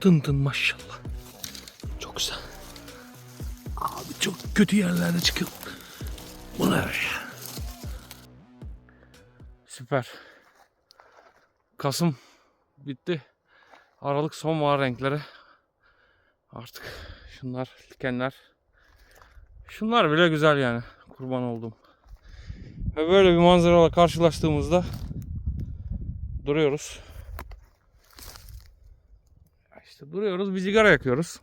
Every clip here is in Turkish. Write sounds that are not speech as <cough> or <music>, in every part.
Tın tın maşallah. Çok güzel. Abi çok kötü yerlerde çıkıyor. Bu ne? Süper. Kasım bitti. Aralık sonbahar renkleri. Artık şunlar dikenler. Şunlar bile güzel yani. Kurban oldum. Ve böyle bir manzarayla karşılaştığımızda duruyoruz. İşte duruyoruz bir sigara yakıyoruz.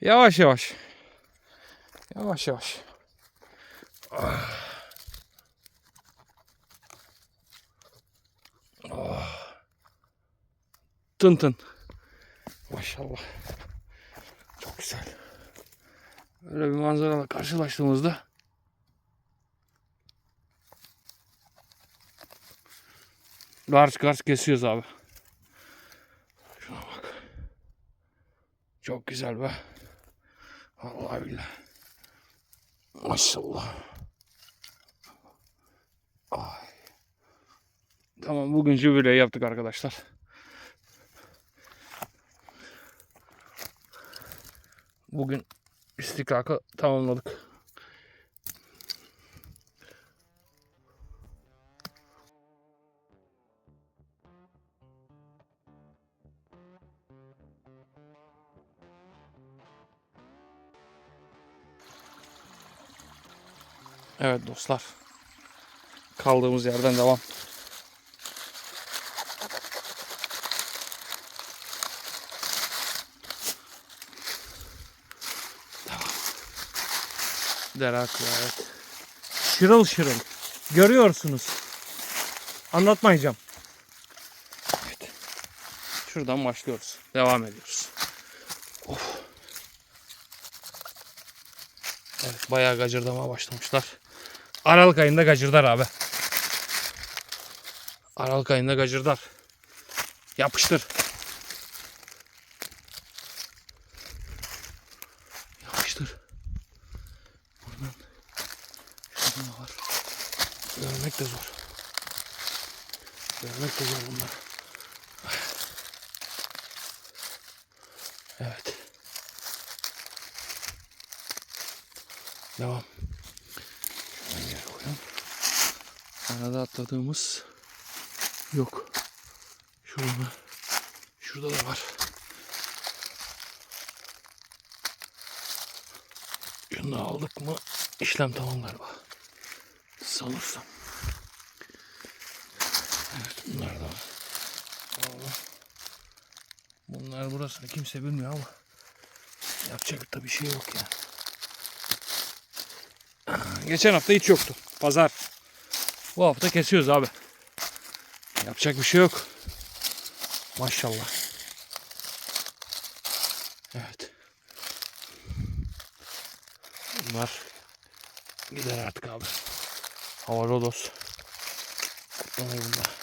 Yavaş yavaş. Yavaş yavaş. Ah. Ah. Tın tın. Maşallah. Çok güzel. Böyle bir manzarayla karşılaştığımızda Garç garç kesiyoruz abi. Şuna bak. Çok güzel be. Vallahi billahi. Maşallah. Ay. Tamam bugün jübile yaptık arkadaşlar. Bugün istikakı tamamladık. Evet dostlar. Kaldığımız yerden devam. Akıyor evet. Şırıl şırıl. Görüyorsunuz. Anlatmayacağım. Evet. Şuradan başlıyoruz. Devam ediyoruz. Of. Evet bayağı gacırdama başlamışlar. Aralık ayında gacırdar abi. Aralık ayında gacırdar. Yapıştır. Yapıştır. Buradan. Şurada da var. Görmek de zor. Görmek de zor bunlar. Evet. Devam. Arada atladığımız yok. Şurada. Şurada da var. Şunu aldık mı işlem tamam galiba. Sanırsam. Evet bunlar da var. Bunlar burasını kimse bilmiyor ama yapacak da bir şey yok yani. Geçen hafta hiç yoktu. Pazar. Bu hafta kesiyoruz abi. Yapacak bir şey yok. Maşallah. Evet. Bunlar gider artık abi. Hava rodos. Kutlanır bunlar.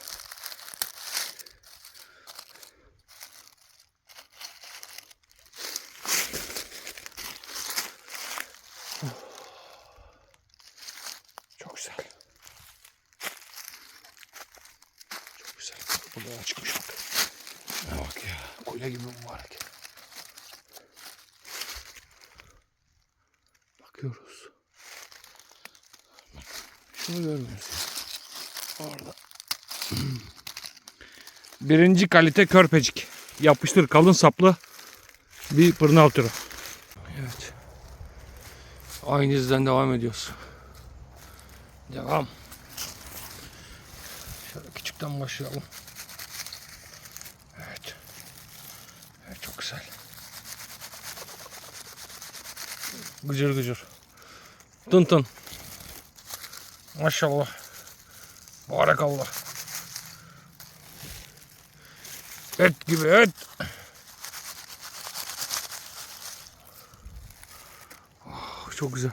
Çok güzel. Çok Burada çıkmış bak. Ne bak ya. Kule gibi mübarek. Bakıyoruz. Bak, Şunu görmüyoruz. ya. Orada. <clears throat> Birinci kalite körpecik. Yapıştır kalın saplı bir pırnal türü. Evet. Aynı izden devam ediyoruz. Devam. Şöyle küçükten başlayalım. Evet. Evet çok güzel. Gıcır gıcır. Tın tın. Maşallah. Barakallah. Et gibi et. Oh, çok güzel.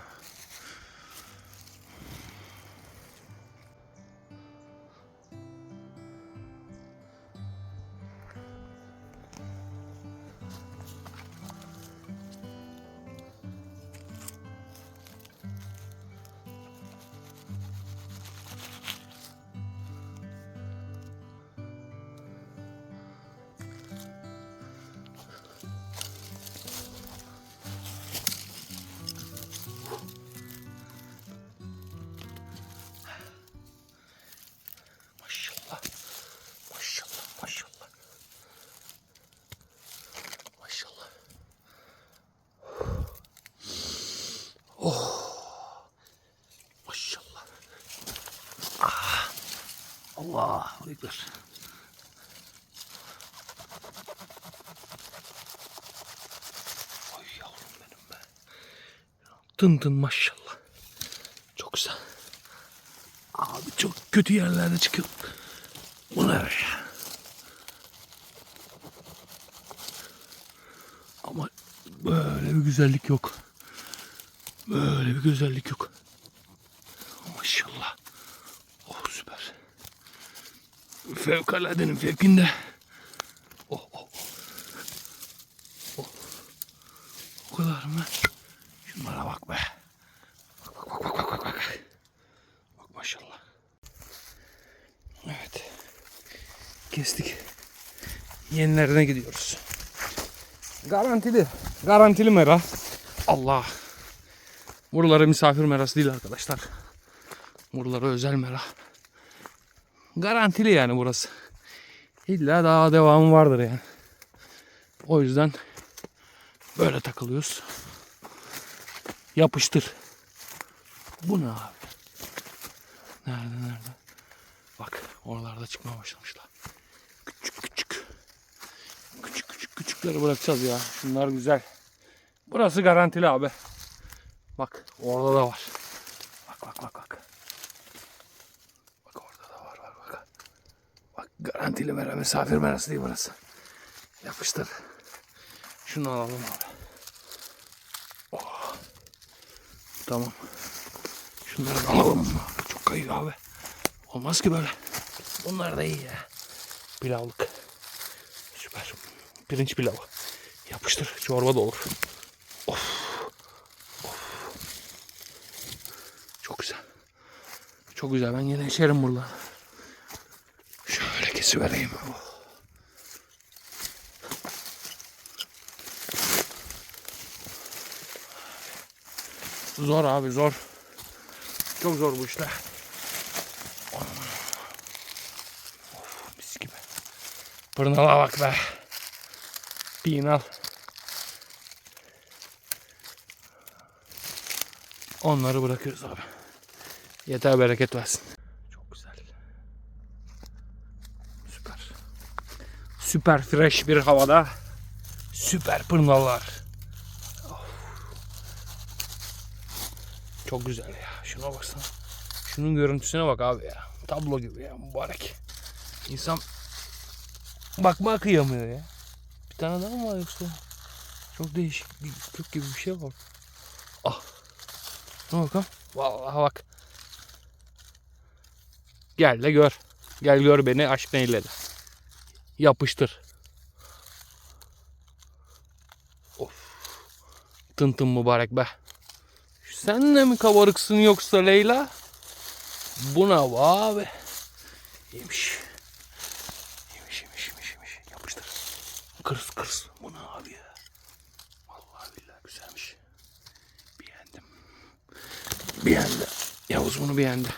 Allah ekber. Ay yavrum benim maşallah. Çok güzel. Abi çok kötü yerlerde çıkıyor. Bu ne be? Ama böyle bir güzellik yok. Böyle bir güzellik yok. Maşallah. Oh süper. Fevkaladenin fevkinde. Oh oh. Oh. O kadar mı? Şunlara bak be. Bak bak bak bak bak bak. Bak, bak maşallah. Evet. Kestik. Yenilerine gidiyoruz. Garantili. Garantili mera. Allah. Buralara misafir merası değil arkadaşlar. Buralara özel mera. Garantili yani burası. İlla daha devamı vardır yani. O yüzden böyle takılıyoruz. Yapıştır. Bu ne abi? Nerede nerede? Bak oralarda çıkmaya başlamışlar. Küçük küçük. Küçük küçük küçükleri bırakacağız ya. Şunlar güzel. Burası garantili abi. Bak orada da var. Bak bak. Bak orada da var var bak. Bak garantili mera misafir merası değil burası. Yapıştır. Şunu alalım abi. Oh. Tamam. Şunları da alalım. Çok kayıyor abi. Olmaz ki böyle. Bunlar da iyi ya. Pilavlık. Süper. Pirinç pilavı. Yapıştır. Çorba da olur. Of. Of. Çok güzel. Çok güzel. Ben yine içerim burada. Kesivereyim. Zor abi zor. Çok zor bu işler. Of, mis gibi. Pırnala bak be. Pinal. Onları bırakıyoruz abi. Yeter bereket versin. Çok güzel. Süper. Süper fresh bir havada. Süper pırnalar. Of. Çok güzel ya. Şuna baksana. Şunun görüntüsüne bak abi ya. Tablo gibi ya mübarek. İnsan bakma kıyamıyor ya. Bir tane daha mı var yoksa? Çok değişik bir kök gibi bir şey var. Ah. Ne bakalım? Vallahi bak. Gel de gör. Gel gör beni aşk neyledi. Yapıştır. Of. Tın tın mübarek be. Sen de mi kabarıksın yoksa Leyla? Buna bak abi. Yemiş. Yemiş yemiş yemiş yemiş. Yapıştır. Kırs kırs. Bu ne abi ya? Vallahi billahi güzelmiş. Beğendim. Beğendi. Yavuz bunu beğendi.